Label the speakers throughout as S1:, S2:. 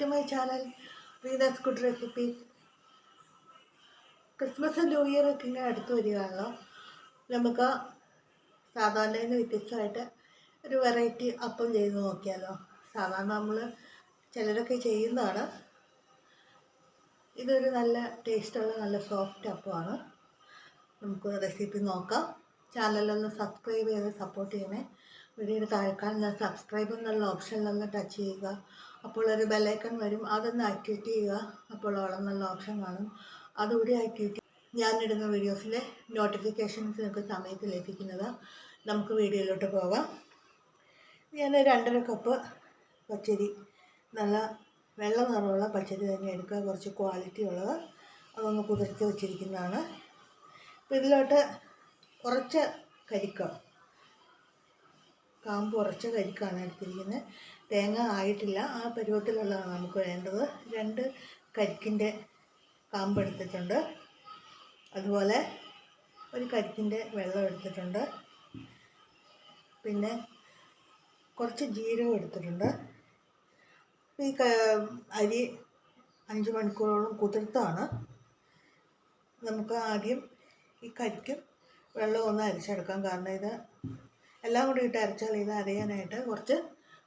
S1: To my channel Reena's good recipes Christmas new year ഒക്കെ ഇങ്ങനെ അടുത്ത് വരികയാണല്ലോ. നമുക്ക് സാധാരണ വ്യത്യസ്തമായിട്ട് ഒരു വെറൈറ്റി അപ്പം ചെയ്ത് നോക്കിയാലോ. സാധാരണ നമ്മൾ ചിലരൊക്കെ ചെയ്യുന്നതാണ്. ഇതൊരു നല്ല ടേസ്റ്റുള്ള നല്ല സോഫ്റ്റ് അപ്പമാണ്. നമുക്ക് റെസിപ്പി നോക്കാം. ചാനലൊന്ന് സബ്സ്ക്രൈബ് ചെയ്ത് സപ്പോർട്ട് ചെയ്യണേ. വീഡിയോയുടെ താഴെക്കാണുന്ന സബ്സ്ക്രൈബ് എന്നുള്ള ഓപ്ഷനിലൊന്ന് ടച്ച് ചെയ്യുക. അപ്പോൾ ഒരു ബെല്ലൈക്കൺ വരും. അതൊന്ന് ആക്ടിവേറ്റ് ചെയ്യുക. അപ്പോൾ ഓളം എന്നുള്ള ഓപ്ഷൻ കാണും. അതുകൂടി ആക്ടിവേറ്റ് ഞാനിടുന്ന വീഡിയോസിലെ നോട്ടിഫിക്കേഷൻസ് നിങ്ങൾക്ക് സമയത്ത് ലഭിക്കുന്നത്. നമുക്ക് വീഡിയോയിലോട്ട് പോകാം. ഞാൻ രണ്ടര കപ്പ് പച്ചരി നല്ല വെള്ള നിറമുള്ള പച്ചരി തന്നെ എടുക്കുക. കുറച്ച് ക്വാളിറ്റി ഉള്ളത്. അതൊന്ന് കുതിർത്ത് വെച്ചിരിക്കുന്നതാണ്. അപ്പോൾ ഇതിലോട്ട് കുറച്ച് കരിക്ക. കാമ്പ് ഉറച്ച കരിക്കാണ് എടുത്തിരിക്കുന്നത് തേങ്ങ ആയിട്ടില്ല. ആ പരുവത്തിലുള്ളതാണ് നമുക്ക് വേണ്ടത്. രണ്ട് കരിക്കിന്റെ കാമ്പ് എടുത്തിട്ടുണ്ട്. അതുപോലെ ഒരു കരിക്കിന്റെ വെള്ളം എടുത്തിട്ടുണ്ട്. പിന്നെ കുറച്ച് ജീരകം എടുത്തിട്ടുണ്ട്. ഈ അരി അഞ്ച് മണിക്കൂറോളം കുതിർത്താണ്. നമുക്ക് ആദ്യം ഈ കരിക്കും വെള്ളം ഒന്ന് അരിച്ചെടുക്കാം. കാരണം ഇത് എല്ലാം കൂടി ഇട്ട് അരച്ചാൽ ഇത് അരയാനായിട്ട് കുറച്ച്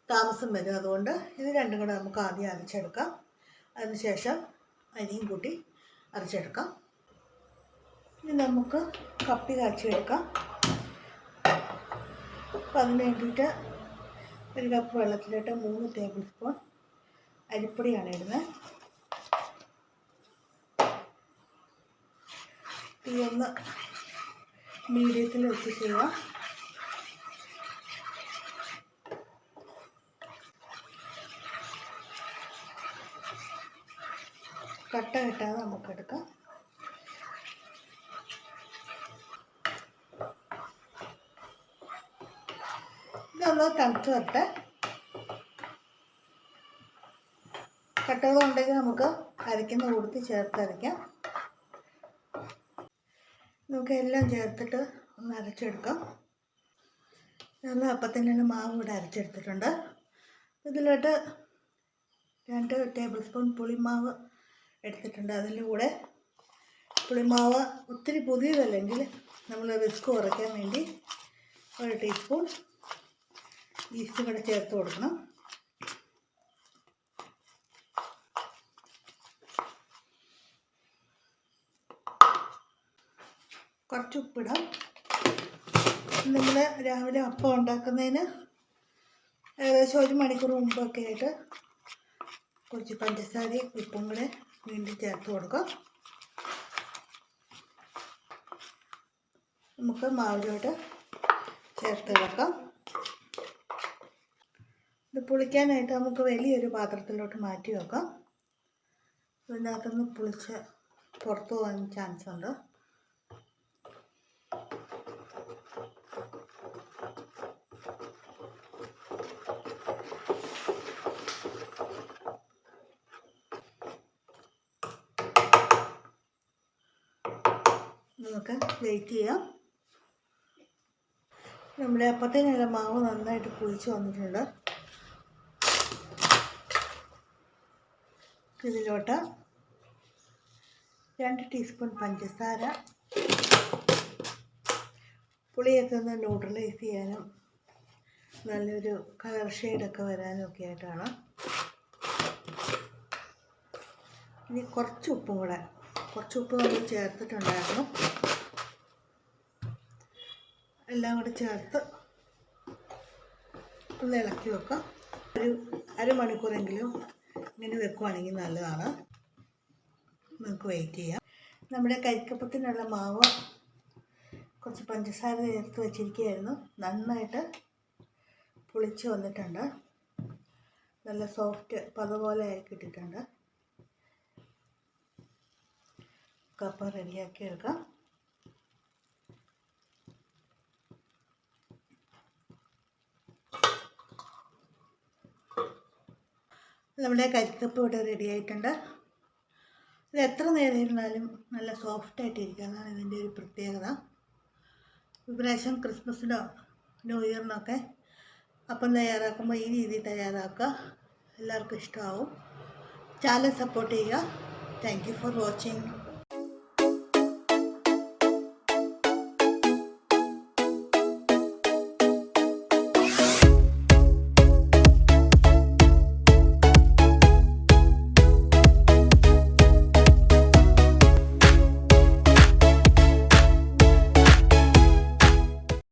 S1: താമസം വരും. അതുകൊണ്ട് ഇത് രണ്ടും കൂടെ നമുക്ക് ആദ്യം അരച്ചെടുക്കാം. അതിനുശേഷം അരിയും കൂട്ടി അരച്ചെടുക്കാം. ഇനി നമുക്ക് കപ്പി കാച്ചിയെടുക്കാം. അപ്പം അതിന് വേണ്ടിയിട്ട് ഒരു കപ്പ് വെള്ളത്തിലിട്ട് മൂന്ന് ടേബിൾ സ്പൂൺ അരിപ്പൊടിയാണ് ഇടുന്നത്. തീ ഒന്ന് മീഡിയത്തിൽ വെച്ച് ചെയ്യുക. കട്ട കിട്ടാതെ നമുക്ക് എടുക്കാം. ഇതൊന്ന് തണുത്ത് വരട്ടെ. കട്ടകളുണ്ടെങ്കിൽ നമുക്ക് അരയ്ക്കുന്ന കൊടുത്ത് ചേർത്ത് അരയ്ക്കാം. നമുക്ക് എല്ലാം ചേർത്തിട്ട് ഒന്ന് അരച്ചെടുക്കാം. ഞാൻ അപ്പത്തിന്റെ മാവ് ഇവിടെ അരച്ചെടുത്തിട്ടുണ്ട്. ഇതിലോട്ട് രണ്ട് ടേബിൾ സ്പൂൺ പുളിമാവ് എടുത്തിട്ടുണ്ട്. അതിന്റെ കൂടെ പുളിമാവ് ഒത്തിരി പുതിയതല്ലെങ്കിൽ നമ്മൾ റിസ്ക് കുറയ്ക്കാൻ വേണ്ടി ഒരു ടീസ്പൂൺ ഈസ്റ്റ് കൂടെ ചേർത്ത് കൊടുക്കണം. കുറച്ച് ഉപ്പിടാം. നിങ്ങൾ രാവിലെ അപ്പം ഉണ്ടാക്കുന്നതിന് ഏകദേശം ഒരു മണിക്കൂർ മുമ്പൊക്കെ ആയിട്ട് കുറച്ച് പഞ്ചസാരയും ഉപ്പും കൂടെ വീണ്ടും ചേർത്ത് കൊടുക്കാം. നമുക്ക് മാവിലോട്ട് ചേർത്ത് വെക്കാം. ഇത് പുളിക്കാനായിട്ട് നമുക്ക് വലിയൊരു പാത്രത്തിലോട്ട് മാറ്റി വെക്കാം. ഇതിനകത്തുനിന്ന് പുളിച്ച് പുറത്ത് പോകാൻ ചാൻസ് ഉണ്ട് വെയിറ്റ് ചെയ്യാം. നമ്മുടെ അപ്പത്തിനുള്ള മാവ് നന്നായിട്ട് പുളിച്ച് വന്നിട്ടുണ്ട്. ഇതിലോട്ട് രണ്ട് ടീസ്പൂൺ പഞ്ചസാര പുളിയൊക്കെ ഒന്ന് ന്യൂട്രലൈസ് ചെയ്യാനും നല്ലൊരു കളർ ഷെയ്ഡൊക്കെ വരാനും ഒക്കെ ആയിട്ടാണ്. ഇനി കുറച്ച് ഉപ്പും കൂടെ കുറച്ച് ഉപ്പ് നമ്മൾ ചേർത്തിട്ടുണ്ടായിരുന്നു. എല്ലാം കൂടെ ചേർത്ത് ഒന്ന് ഇളക്കി വെക്കാം. ഒരു അരമണിക്കൂറെങ്കിലും ഇങ്ങനെ വെക്കുവാണെങ്കിൽ നല്ലതാണ്. നമുക്ക് വെയിറ്റ് ചെയ്യാം. നമ്മുടെ കരിക്കപ്പത്തിനുള്ള മാവ് കുറച്ച് പഞ്ചസാര ചേർത്ത് വെച്ചിരിക്കുകയായിരുന്നു. നന്നായിട്ട് പുളിച്ച് വന്നിട്ടുണ്ട്. നല്ല സോഫ്റ്റ് പതുപോലെ ആയി കിട്ടിയിട്ടുണ്ട്. കപ്പ റെഡിയാക്കി എടുക്കാം. നമ്മുടെ കരിക്കപ്പ് ഇവിടെ റെഡി ആയിട്ടുണ്ട്. ഇത് എത്ര നേരം ഇരുന്നാലും നല്ല സോഫ്റ്റായിട്ട് ഇരിക്കുക അതാണ് ഇതിന്റെ ഒരു പ്രത്യേകത. ഇപ്രാവശ്യം ക്രിസ്മസിനോ ന്യൂ ഇയറിനൊക്കെ അപ്പം തയ്യാറാക്കുമ്പോൾ ഈ രീതിയിൽ തയ്യാറാക്കുക. എല്ലാവർക്കും ഇഷ്ടമാവും. ചാനൽ സപ്പോർട്ട് ചെയ്യുക. Thank for watching